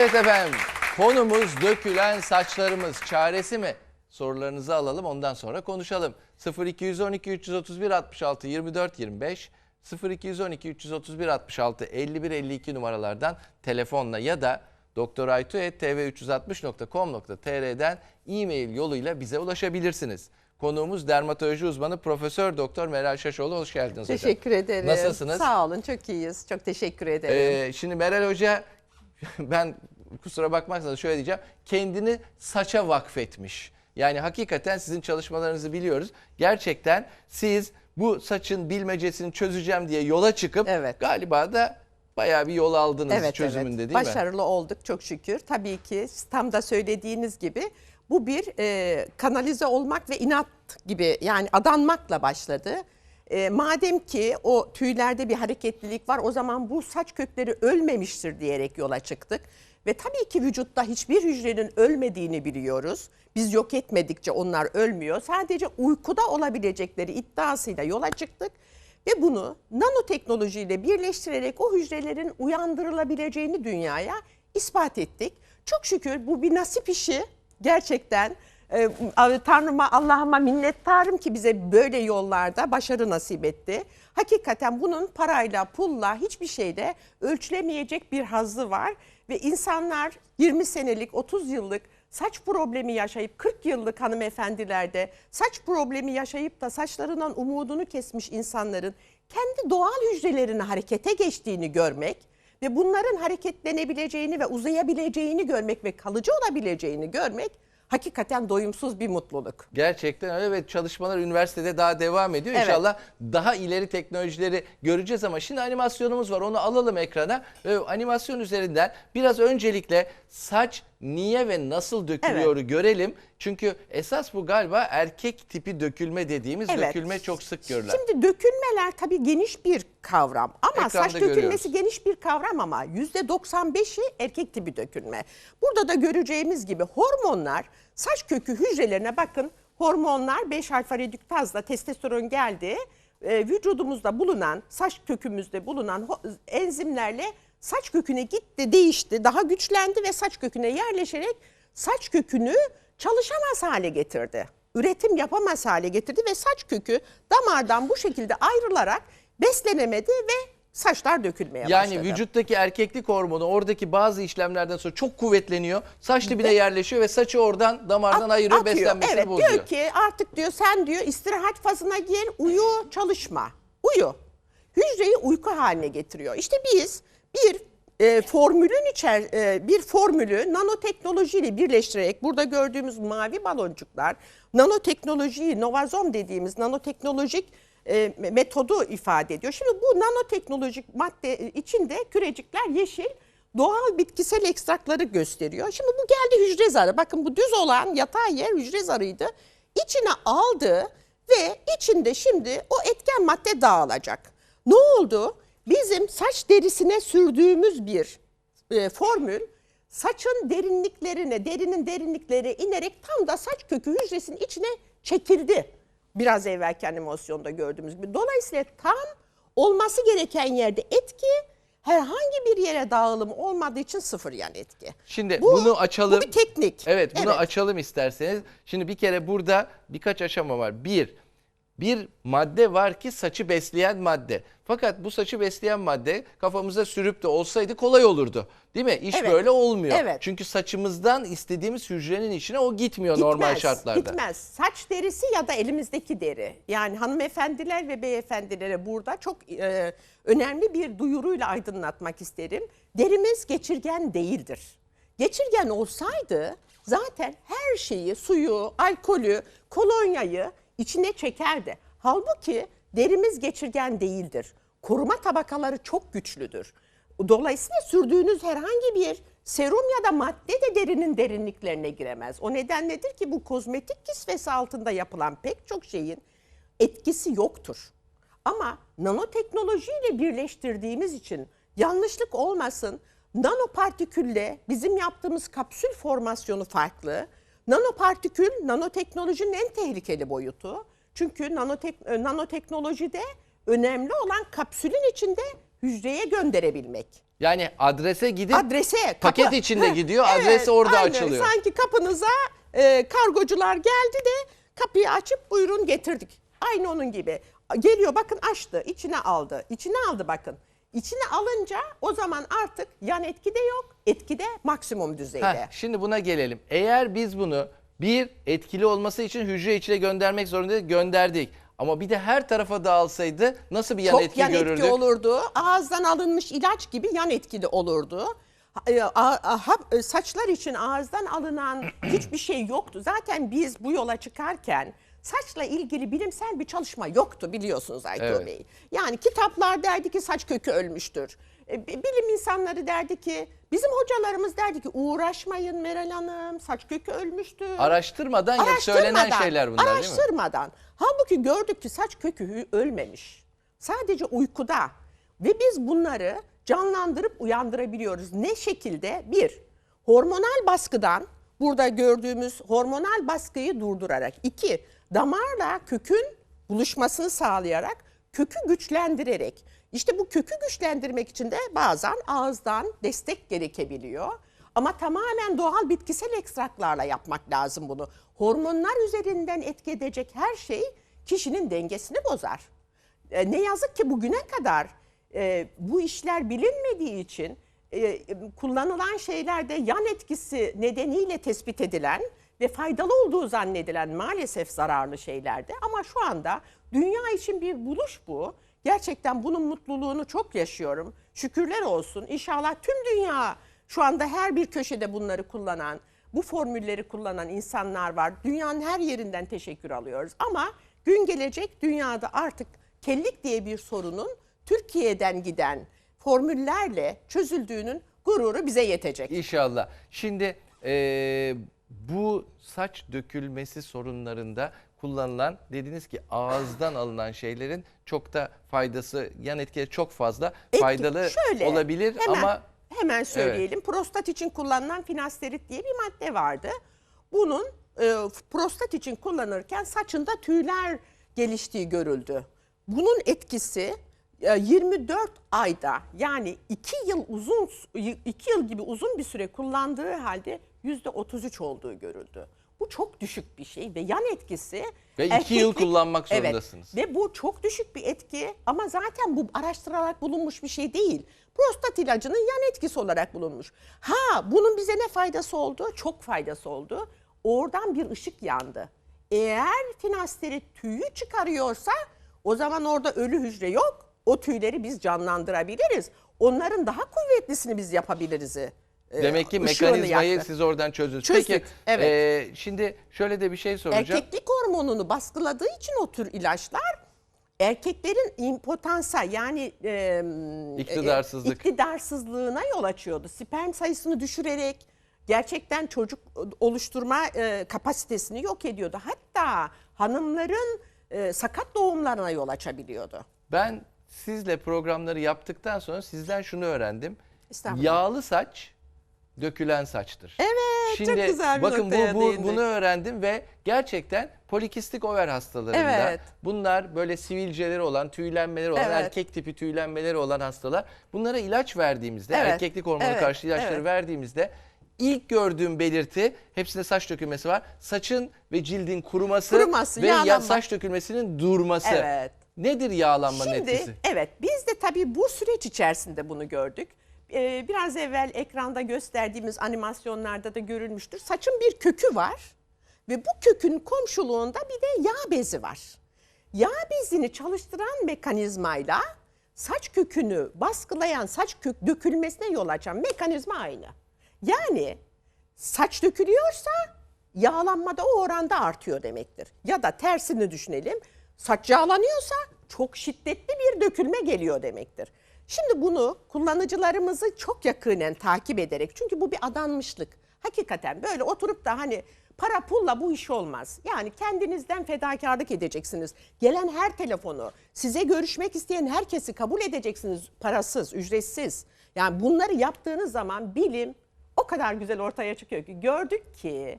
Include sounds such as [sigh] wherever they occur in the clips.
Evet efendim konumuz dökülen saçlarımız çaresi mi? Sorularınızı alalım ondan sonra konuşalım. 0212 331 66 24 25 0212 331 66 51 52 numaralardan telefonla ya da doktoraytu.tv360.com.tr'den e-mail yoluyla bize ulaşabilirsiniz. Konuğumuz dermatoloji uzmanı Profesör Doktor Meral Şaşoğlu. Hoş geldiniz hocam. Teşekkür ederim. Nasılsınız? Sağ olun çok iyiyiz. Çok teşekkür ederim. Ee, şimdi Meral Hoca [laughs] ben kusura bakmazsanız şöyle diyeceğim. Kendini saça vakfetmiş. Yani hakikaten sizin çalışmalarınızı biliyoruz. Gerçekten siz bu saçın bilmecesini çözeceğim diye yola çıkıp Evet. galiba da bayağı bir yol aldınız evet çözümünde evet. değil mi? Başarılı olduk çok şükür. Tabii ki tam da söylediğiniz gibi bu bir e, kanalize olmak ve inat gibi yani adanmakla başladı. E, madem ki o tüylerde bir hareketlilik var o zaman bu saç kökleri ölmemiştir diyerek yola çıktık. Ve tabii ki vücutta hiçbir hücrenin ölmediğini biliyoruz. Biz yok etmedikçe onlar ölmüyor. Sadece uykuda olabilecekleri iddiasıyla yola çıktık. Ve bunu nanoteknolojiyle birleştirerek o hücrelerin uyandırılabileceğini dünyaya ispat ettik. Çok şükür bu bir nasip işi gerçekten. E, Tanrıma Allah'ıma minnettarım ki bize böyle yollarda başarı nasip etti. Hakikaten bunun parayla pulla hiçbir şeyle ölçülemeyecek bir hazzı var. Ve insanlar 20 senelik 30 yıllık saç problemi yaşayıp 40 yıllık hanımefendilerde saç problemi yaşayıp da saçlarından umudunu kesmiş insanların kendi doğal hücrelerinin harekete geçtiğini görmek ve bunların hareketlenebileceğini ve uzayabileceğini görmek ve kalıcı olabileceğini görmek hakikaten doyumsuz bir mutluluk. Gerçekten öyle ve çalışmalar üniversitede daha devam ediyor. Evet. İnşallah daha ileri teknolojileri göreceğiz ama şimdi animasyonumuz var onu alalım ekrana. Ve animasyon üzerinden biraz öncelikle saç niye ve nasıl dökülüyoru görelim. Çünkü esas bu galiba erkek tipi dökülme dediğimiz Evet. dökülme çok sık görülen. Şimdi dökülmeler tabii geniş bir kavram ama Ekranda saç dökülmesi görüyoruz. geniş bir kavram ama %95'i erkek tipi dökülme. Burada da göreceğimiz gibi hormonlar saç kökü hücrelerine bakın hormonlar 5 alfa redüktazla testosteron geldi. e, vücudumuzda bulunan saç kökümüzde bulunan enzimlerle saç köküne gitti değişti daha güçlendi ve saç köküne yerleşerek saç kökünü çalışamaz hale getirdi üretim yapamaz hale getirdi ve saç kökü damardan bu şekilde ayrılarak beslenemedi ve saçlar dökülmeye Yani başladı. vücuttaki erkeklik hormonu oradaki bazı işlemlerden sonra çok kuvvetleniyor. Saç dibine yerleşiyor ve saçı oradan damardan At- ayırıyor, atıyor. beslenmesini evet, bozuyor. Diyor ki artık diyor sen diyor istirahat fazına gir uyu çalışma. Uyu. Hücreyi uyku haline getiriyor. İşte biz bir e, formülün içer e, bir formülü nanoteknolojiyle birleştirerek burada gördüğümüz mavi baloncuklar nanoteknolojiyi novazom dediğimiz nanoteknolojik e, metodu ifade ediyor. Şimdi bu nanoteknolojik madde içinde kürecikler yeşil doğal bitkisel ekstrakları gösteriyor. Şimdi bu geldi hücre zarı. Bakın bu düz olan yatay yer hücre zarıydı. İçine aldı ve içinde şimdi o etken madde dağılacak. Ne oldu? Bizim saç derisine sürdüğümüz bir e, formül saçın derinliklerine, derinin derinliklerine inerek tam da saç kökü hücresinin içine çekildi. Biraz evvelki animasyonda gördüğümüz gibi. Dolayısıyla tam olması gereken yerde etki herhangi bir yere dağılım olmadığı için sıfır yani etki. Şimdi Bu- bunu açalım. Bu bir teknik. Evet bunu açalım isterseniz. Şimdi bir kere burada birkaç aşama var. Bir, bir madde var ki saçı besleyen madde. Fakat bu saçı besleyen madde kafamıza sürüp de olsaydı kolay olurdu. Değil mi? İş Evet. böyle olmuyor. Evet. Çünkü saçımızdan istediğimiz hücrenin içine o gitmiyor normal şartlarda. Gitmez. Saç derisi ya da elimizdeki deri. Yani hanımefendiler ve beyefendilere burada çok e, önemli bir duyuruyla aydınlatmak isterim. Derimiz geçirgen değildir. Geçirgen olsaydı zaten her şeyi, suyu, alkolü, kolonyayı içine çekerdi. Halbuki derimiz geçirgen değildir. Koruma tabakaları çok güçlüdür. Dolayısıyla sürdüğünüz herhangi bir serum ya da madde de derinin derinliklerine giremez. O nedenledir ki bu kozmetik kisvesi altında yapılan pek çok şeyin etkisi yoktur. Ama nanoteknolojiyle birleştirdiğimiz için yanlışlık olmasın nanopartikülle bizim yaptığımız kapsül formasyonu farklı. Nanopartikül nanoteknolojinin en tehlikeli boyutu. Çünkü nanotek, e, nanoteknolojide önemli olan kapsülün içinde hücreye gönderebilmek. Yani adrese gidip adrese kapı- paket içinde gidiyor, evet, adresi orada aynen. açılıyor. Sanki kapınıza e, kargocular geldi de kapıyı açıp buyurun getirdik. Aynı onun gibi. Geliyor bakın açtı, içine aldı. İçine aldı bakın. İçine alınca o zaman artık yan etki de yok, etki de maksimum düzeyde. Heh, şimdi buna gelelim. Eğer biz bunu bir etkili olması için hücre içine göndermek zorundayız, gönderdik. Ama bir de her tarafa dağılsaydı nasıl bir yan Çok etki yan görürdük? etki olurdu. Ağızdan alınmış ilaç gibi yan etkili olurdu. E, e, Saçlar için ağızdan alınan [clears throat] hiçbir şey yoktu. Zaten biz bu yola çıkarken saçla ilgili bilimsel bir çalışma yoktu biliyorsunuz Ayko Evet. Bey. Yani kitaplar derdi ki saç kökü ölmüştür. E, bi- Bilim insanları derdi ki, bizim hocalarımız derdi ki uğraşmayın Meral Hanım saç kökü ölmüştür. Araştırmadan ya söylenen Araştırmadan, şeyler bunlar değil mi? Araştırmadan. Halbuki gördük ki saç kökü ölmemiş. Sadece uykuda. Ve biz bunları canlandırıp uyandırabiliyoruz. Ne şekilde? Bir, hormonal baskıdan burada gördüğümüz hormonal baskıyı durdurarak. İki, damarla kökün buluşmasını sağlayarak, kökü güçlendirerek. İşte bu kökü güçlendirmek için de bazen ağızdan destek gerekebiliyor. Ama tamamen doğal bitkisel ekstraklarla yapmak lazım bunu. Hormonlar üzerinden etki edecek her şey kişinin dengesini bozar. E, ne yazık ki bugüne kadar e, bu işler bilinmediği için e, kullanılan şeylerde yan etkisi nedeniyle tespit edilen ve faydalı olduğu zannedilen maalesef zararlı şeylerde ama şu anda dünya için bir buluş bu. Gerçekten bunun mutluluğunu çok yaşıyorum. Şükürler olsun. İnşallah tüm dünya şu anda her bir köşede bunları kullanan, bu formülleri kullanan insanlar var. Dünyanın her yerinden teşekkür alıyoruz. Ama gün gelecek dünyada artık kellik diye bir sorunun Türkiye'den giden formüllerle çözüldüğünün gururu bize yetecek. İnşallah. Şimdi eee, bu saç dökülmesi sorunlarında kullanılan dediniz ki ağızdan alınan şeylerin çok da faydası yan etkileri çok fazla Etki- faydalı şöyle, olabilir hemen, ama hemen söyleyelim. Prostat için kullanılan finasterit diye bir madde vardı. Bunun e, prostat için kullanırken saçında tüyler geliştiği görüldü. Bunun etkisi e, 24 ayda yani 2 yıl uzun 2 yıl gibi uzun bir süre kullandığı halde %33 olduğu görüldü. Bu çok düşük bir şey ve yan etkisi Ve iki yıl kullanmak Evet. zorundasınız. Ve bu çok düşük bir etki ama zaten bu araştırılarak bulunmuş bir şey değil. Prostat ilacının yan etkisi olarak bulunmuş. Ha bunun bize ne faydası oldu? Çok faydası oldu. Oradan bir ışık yandı. Eğer finasterit tüyü çıkarıyorsa o zaman orada ölü hücre yok. O tüyleri biz canlandırabiliriz. Onların daha kuvvetlisini biz yapabiliriz. E, demek ki mekanizmayı yaktı. siz oradan çözdünüz. Çözdük, Peki evet. eee, şimdi şöyle de bir şey soracağım. Erkeklik hormonunu baskıladığı için o tür ilaçlar erkeklerin impotansa yani e, İktidarsızlık. e, iktidarsızlığına yol açıyordu. Sperm sayısını düşürerek gerçekten çocuk oluşturma e, kapasitesini yok ediyordu. Hatta hanımların e, sakat doğumlarına yol açabiliyordu. Ben sizle programları yaptıktan sonra sizden şunu öğrendim. Estağfurullah. Yağlı saç dökülen saçtır. Evet, çok Şimdi güzel bir bakın bu, noktaya bu değindik. bunu öğrendim ve gerçekten polikistik over hastalarında Evet. bunlar böyle sivilceleri olan, tüylenmeleri olan, Evet. erkek tipi tüylenmeleri olan hastalar bunlara ilaç verdiğimizde, Evet. erkeklik hormonu Evet. karşı ilaçları Evet. verdiğimizde ilk gördüğüm belirti hepsinde saç dökülmesi var. Saçın ve cildin kuruması, Kuruması, ve ya saç dökülmesinin durması. Evet. Nedir yağlanmanın Şimdi etkisi? evet biz de tabii bu süreç içerisinde bunu gördük. Ee, biraz evvel ekranda gösterdiğimiz animasyonlarda da görülmüştür. Saçın bir kökü var ve bu kökün komşuluğunda bir de yağ bezi var. Yağ bezini çalıştıran mekanizmayla saç kökünü baskılayan, saç kök dökülmesine yol açan mekanizma aynı. Yani saç dökülüyorsa yağlanma da o oranda artıyor demektir. Ya da tersini düşünelim. Saç yağlanıyorsa çok şiddetli bir dökülme geliyor demektir. Şimdi bunu kullanıcılarımızı çok yakinen takip ederek çünkü bu bir adanmışlık. Hakikaten böyle oturup da hani para pulla bu iş olmaz. Yani kendinizden fedakarlık edeceksiniz. Gelen her telefonu, size görüşmek isteyen herkesi kabul edeceksiniz parasız, ücretsiz. Yani bunları yaptığınız zaman bilim o kadar güzel ortaya çıkıyor ki gördük ki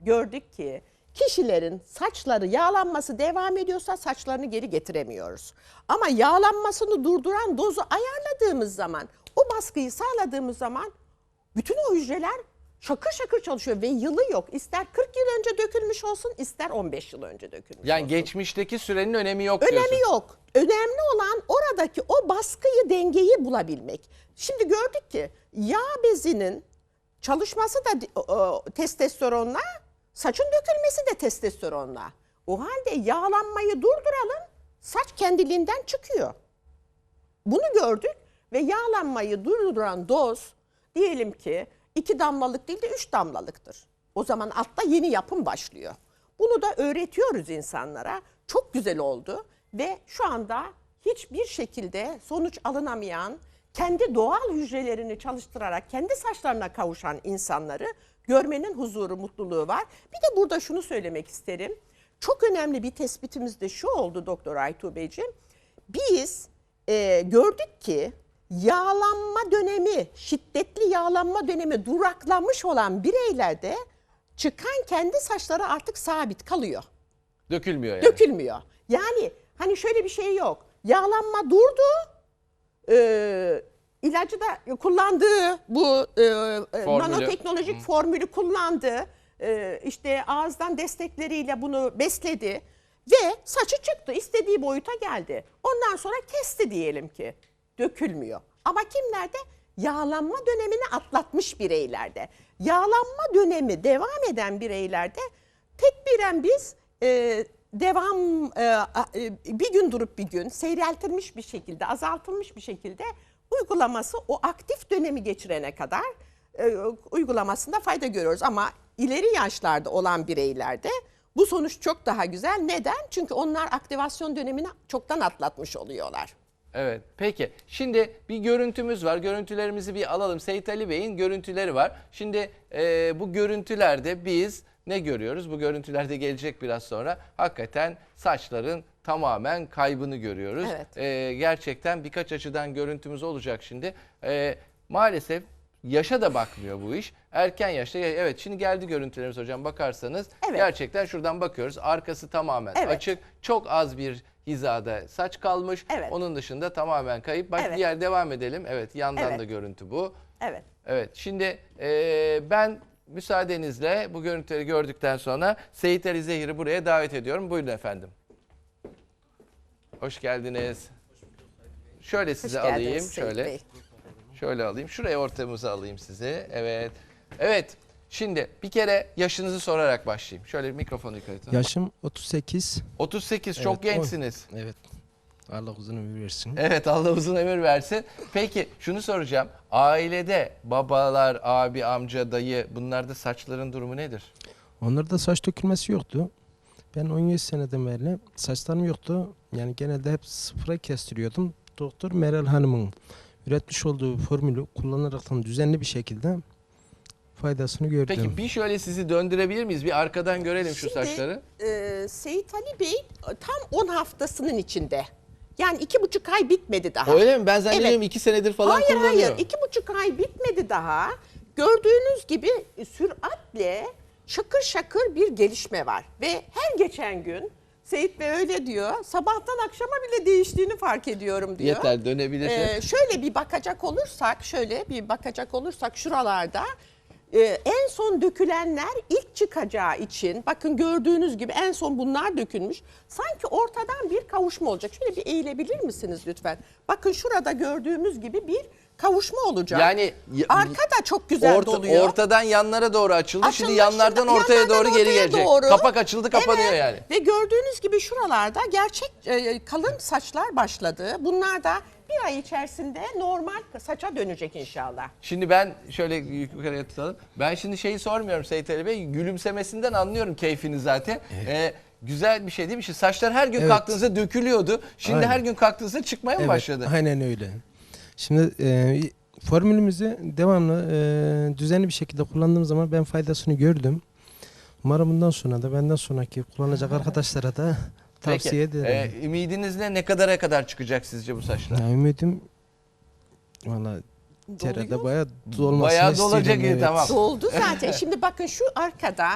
gördük ki kişilerin saçları yağlanması devam ediyorsa saçlarını geri getiremiyoruz. Ama yağlanmasını durduran dozu ayarladığımız zaman o baskıyı sağladığımız zaman bütün o hücreler şakır şakır çalışıyor ve yılı yok. İster 40 yıl önce dökülmüş olsun ister 15 yıl önce dökülmüş Yani olsun. geçmişteki sürenin önemi yok Önemi diyorsun. yok. Önemli olan oradaki o baskıyı, dengeyi bulabilmek. Şimdi gördük ki yağ bezinin çalışması da o, testosteronla, saçın dökülmesi de testosteronla. O halde yağlanmayı durduralım, saç kendiliğinden çıkıyor. Bunu gördük ve yağlanmayı durduran doz diyelim ki iki damlalık değil de üç damlalıktır. O zaman altta yeni yapım başlıyor. Bunu da öğretiyoruz insanlara. Çok güzel oldu ve şu anda hiçbir şekilde sonuç alınamayan, kendi doğal hücrelerini çalıştırarak kendi saçlarına kavuşan insanları görmenin huzuru, mutluluğu var. Bir de burada şunu söylemek isterim. Çok önemli bir tespitimiz de şu oldu Doktor Aytuğ Beyciğim. Biz e, gördük ki yağlanma dönemi, şiddetli yağlanma dönemi duraklamış olan bireylerde çıkan kendi saçları artık sabit kalıyor. Dökülmüyor yani. Dökülmüyor. Yani hani şöyle bir şey yok. Yağlanma durdu. Ee, ilacı da kullandığı bu e, e, Formülü. nanoteknolojik formülü kullandı. Ee, işte ağızdan destekleriyle bunu besledi ve saçı çıktı. istediği boyuta geldi. Ondan sonra kesti diyelim ki. Dökülmüyor. Ama kimlerde? Yağlanma dönemini atlatmış bireylerde. Yağlanma dönemi devam eden bireylerde tekbiren biz e, devam e, e, bir gün durup bir gün seyreltilmiş bir şekilde azaltılmış bir şekilde uygulaması o aktif dönemi geçirene kadar e, uygulamasında fayda görüyoruz ama ileri yaşlarda olan bireylerde bu sonuç çok daha güzel. Neden? Çünkü onlar aktivasyon dönemini çoktan atlatmış oluyorlar. Evet. Peki. Şimdi bir görüntümüz var. Görüntülerimizi bir alalım. Seyit Ali Bey'in görüntüleri var. Şimdi e, bu görüntülerde biz ne görüyoruz? Bu görüntülerde gelecek biraz sonra. Hakikaten saçların tamamen kaybını görüyoruz. Evet. E, gerçekten birkaç açıdan görüntümüz olacak şimdi. E, maalesef yaşa da bakmıyor bu iş. Erken yaşta evet şimdi geldi görüntülerimiz hocam bakarsanız Evet. gerçekten şuradan bakıyoruz. Arkası tamamen Evet. açık. Çok az bir hizada saç kalmış. Evet. Onun dışında tamamen kayıp. Bak Evet. diğer devam edelim. Evet yandan Evet. da görüntü bu. Evet. Evet şimdi e, ben müsaadenizle bu görüntüleri gördükten sonra Seyit Ali Zehir'i buraya davet ediyorum. Buyurun efendim. Hoş geldiniz. Şöyle Hoş sizi geldiniz alayım. Seyit Şöyle. Bey. Şöyle alayım. Şuraya ortamıza alayım sizi. Evet. Evet. Şimdi bir kere yaşınızı sorarak başlayayım. Şöyle mikrofonu yukarı tutun. Yaşım 38. 38 çok Evet, o- gençsiniz. Evet. Allah uzun ömür versin. Evet Allah uzun ömür versin. Peki şunu soracağım. Ailede babalar, abi, amca, dayı bunlarda saçların durumu nedir? Onlarda saç dökülmesi yoktu. Ben 17 seneden beri saçlarım yoktu. Yani genelde hep sıfıra kestiriyordum. Doktor Meral Hanım'ın üretmiş olduğu formülü kullanaraktan düzenli bir şekilde faydasını gördüm. Peki bir şöyle sizi döndürebilir miyiz? Bir arkadan görelim şu Şimdi, saçları. e, Seyit Ali Bey tam 10 haftasının içinde. Yani iki buçuk ay bitmedi daha. Öyle mi? Ben zannediyorum Evet. iki senedir falan hayır kullanıyor. hayır iki buçuk ay bitmedi daha. Gördüğünüz gibi süratle şakır şakır bir gelişme var. Ve her geçen gün Seyit Bey öyle diyor. Sabahtan akşama bile değiştiğini fark ediyorum diyor. Yeter dönebilirsin. Ee, şöyle bir bakacak olursak, şöyle bir bakacak olursak şuralarda e, en son dökülenler ilk çıkacağı için bakın gördüğünüz gibi en son bunlar dökülmüş. Sanki ortadan bir kavuşma olacak. Şöyle bir eğilebilir misiniz lütfen? Bakın şurada gördüğümüz gibi bir kavuşma olacak. Yani arka da çok güzel Orta- doluyor. ortadan yanlara doğru açıldı. Açılmış, Şimdi yanlardan şimdi ortaya yanlardan doğru geri ortaya gelecek. doğru. Kapak açıldı kapanıyor Evet. yani. Ve gördüğünüz gibi şuralarda gerçek e, kalın saçlar başladı. Bunlar da bir ay içerisinde normal saça dönecek inşallah. Şimdi ben şöyle yukarıya tutalım. Ben şimdi şeyi sormuyorum Seyit Ali Bey. Gülümsemesinden anlıyorum keyfini zaten. Ee, güzel bir şey değil mi? Şimdi saçlar her gün Evet. kalktığınızda dökülüyordu. Şimdi Aynen. her gün kalktığınızda çıkmaya mı Evet, başladı? Aynen öyle. Şimdi e, formülümüzü devamlı e, düzenli bir şekilde kullandığım zaman ben faydasını gördüm. Umarım bundan sonra da benden sonraki kullanacak arkadaşlara da tavsiye Peki, ederim. e, ümidiniz ne? Ne kadara kadar çıkacak sizce bu saçlar? Ya ümidim valla terede bayağı dolmasını Bayağı dolacak istiyorum, iyi, evet. tamam. Doldu zaten. Şimdi bakın şu arkada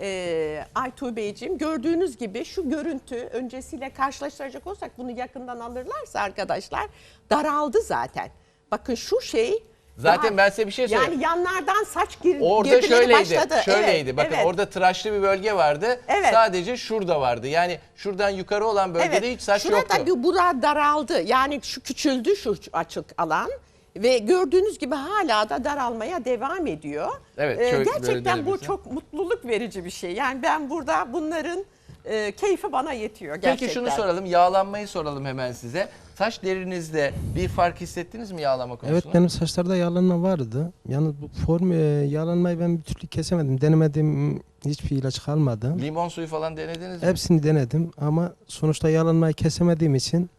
e, Aytuğ Beyciğim gördüğünüz gibi şu görüntü öncesiyle karşılaştıracak olsak bunu yakından alırlarsa arkadaşlar daraldı zaten. Bakın şu şey Zaten daha- ben size bir şey söyleyeyim. Yani yanlardan saç gir, Orada şöyleydi. başladı. Şöyleydi. Evet, Bakın evet. orada tıraşlı bir bölge vardı. Evet. Sadece şurada vardı. Yani şuradan yukarı olan bölgede hiç saç Şurada yoktu. bir bura daraldı. Yani şu küçüldü şu açık alan ve gördüğünüz gibi hala da daralmaya devam ediyor. Ee, Evet, şöyle- böyle gerçekten bu çok mutluluk verici bir şey. Yani ben burada bunların e, keyfi bana yetiyor gerçekten. Peki şunu soralım. Yağlanmayı soralım hemen size. Saç derinizde bir fark hissettiniz mi yağlama konusunda? Evet benim saçlarda yağlanma vardı. Yalnız bu form e, yağlanmayı ben bir türlü kesemedim. Denemediğim hiçbir ilaç kalmadı. Limon suyu falan denediniz mi? Hepsini denedim ama sonuçta yağlanmayı kesemediğim için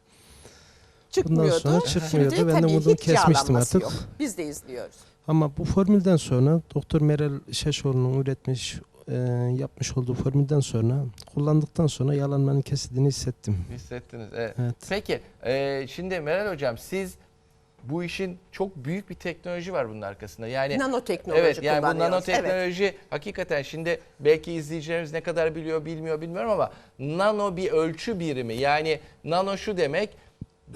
Çıkmıyordu. sonra çıkmıyordu. Şimdi Ben de tabii bunu kesmiştim artık. Yok. Biz de izliyoruz. ama bu formülden sonra Doktor Meral Şaşoğlu'nun üretmiş e, yapmış olduğu formülden sonra kullandıktan sonra yağlanmanın kesildiğini hissettim. Hissettiniz. Evet. Evet. Peki e, şimdi Meral Hocam siz bu işin çok büyük bir teknoloji var bunun arkasında. Yani Nanoteknoloji Evet yani bu nanoteknoloji hakikaten şimdi belki izleyicilerimiz ne kadar biliyor bilmiyor bilmiyorum ama nano bir ölçü birimi. Yani nano şu demek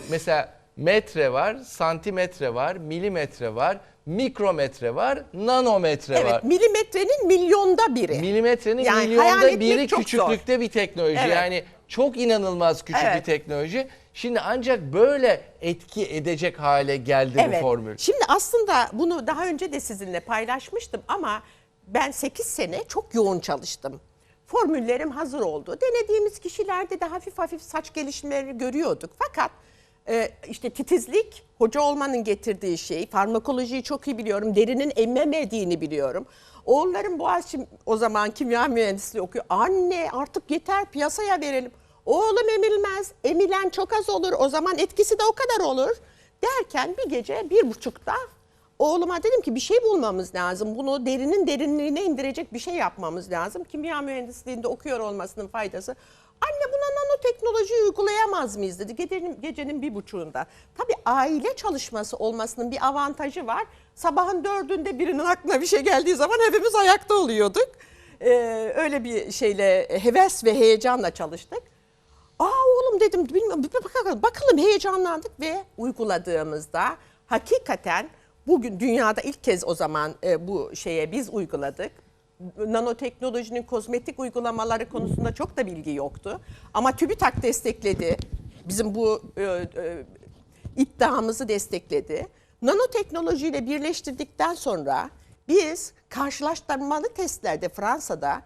mesela metre var, santimetre var, milimetre var, mikrometre var, nanometre Evet, var. milimetrenin milyonda biri. Milimetrenin Yani milyonda biri küçüklükte bir teknoloji. Evet. Yani çok inanılmaz küçük Evet. bir teknoloji. Şimdi ancak böyle etki edecek hale geldi bu formül. Şimdi aslında bunu daha önce de sizinle paylaşmıştım ama ben 8 sene çok yoğun çalıştım. Formüllerim hazır oldu. Denediğimiz kişilerde de hafif hafif saç gelişmeleri görüyorduk. Fakat e, işte titizlik, hoca olmanın getirdiği şey, farmakolojiyi çok iyi biliyorum, derinin emmemediğini biliyorum. Oğullarım Boğaziçi o zaman kimya mühendisliği okuyor. Anne artık yeter piyasaya verelim. Oğlum emilmez, emilen çok az olur, o zaman etkisi de o kadar olur. Derken bir gece bir buçukta oğluma dedim ki bir şey bulmamız lazım. Bunu derinin derinliğine indirecek bir şey yapmamız lazım. Kimya mühendisliğinde okuyor olmasının faydası. Anne buna nanoteknoloji uygulayamaz mıyız dedi gecenin, gecenin bir buçuğunda. Tabii aile çalışması olmasının bir avantajı var. Sabahın dördünde birinin aklına bir şey geldiği zaman hepimiz ayakta oluyorduk. Ee, öyle bir şeyle heves ve heyecanla çalıştık. Aa oğlum dedim bilmiyorum bakalım, bakalım heyecanlandık ve uyguladığımızda hakikaten bugün dünyada ilk kez o zaman e, bu şeye biz uyguladık. Nanoteknolojinin kozmetik uygulamaları konusunda çok da bilgi yoktu. Ama TÜBİTAK destekledi. Bizim bu e, e, iddiamızı destekledi. Nanoteknolojiyle birleştirdikten sonra biz karşılaştırmalı testlerde Fransa'da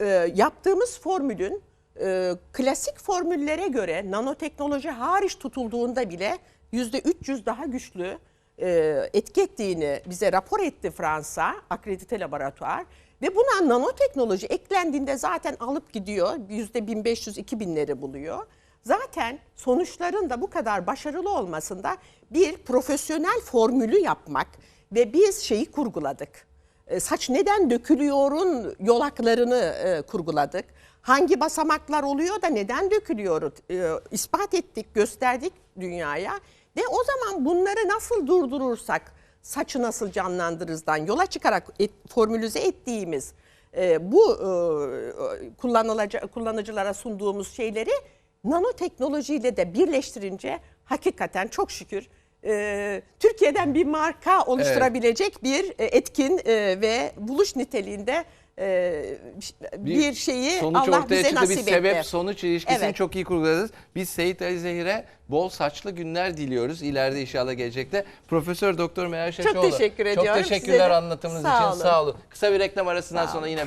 e, yaptığımız formülün e, klasik formüllere göre nanoteknoloji hariç tutulduğunda bile yüzde 300 daha güçlü e, etki ettiğini bize rapor etti Fransa akredite laboratuvar ve buna nanoteknoloji eklendiğinde zaten alıp gidiyor yüzde 1500-2000'leri buluyor. Zaten sonuçların da bu kadar başarılı olmasında bir profesyonel formülü yapmak ve biz şeyi kurguladık. E, Saç neden dökülüyorun yolaklarını e, kurguladık. Hangi basamaklar oluyor da neden dökülüyor e, ispat ettik, gösterdik dünyaya. Ve o zaman bunları nasıl durdurursak, saçı nasıl canlandırırsdan yola çıkarak et, formülize ettiğimiz e, bu e, kullanılacak kullanıcılara sunduğumuz şeyleri nanoteknolojiyle de birleştirince hakikaten çok şükür e, Türkiye'den bir marka oluşturabilecek bir e, etkin e, ve buluş niteliğinde e, bir, şeyi sonuç Allah ortaya bize çıktı. nasip Bir sebep etti. sonuç ilişkisini Evet. çok iyi kurguladınız. Biz Seyit Ali Zehir'e bol saçlı günler diliyoruz. İleride inşallah gelecekte. Profesör Doktor Meral Şaşoğlu. teşekkür Çok ediyorum teşekkürler size anlatımınız Sağ için. olun. Sağ olun. Kısa bir reklam arasından sonra yine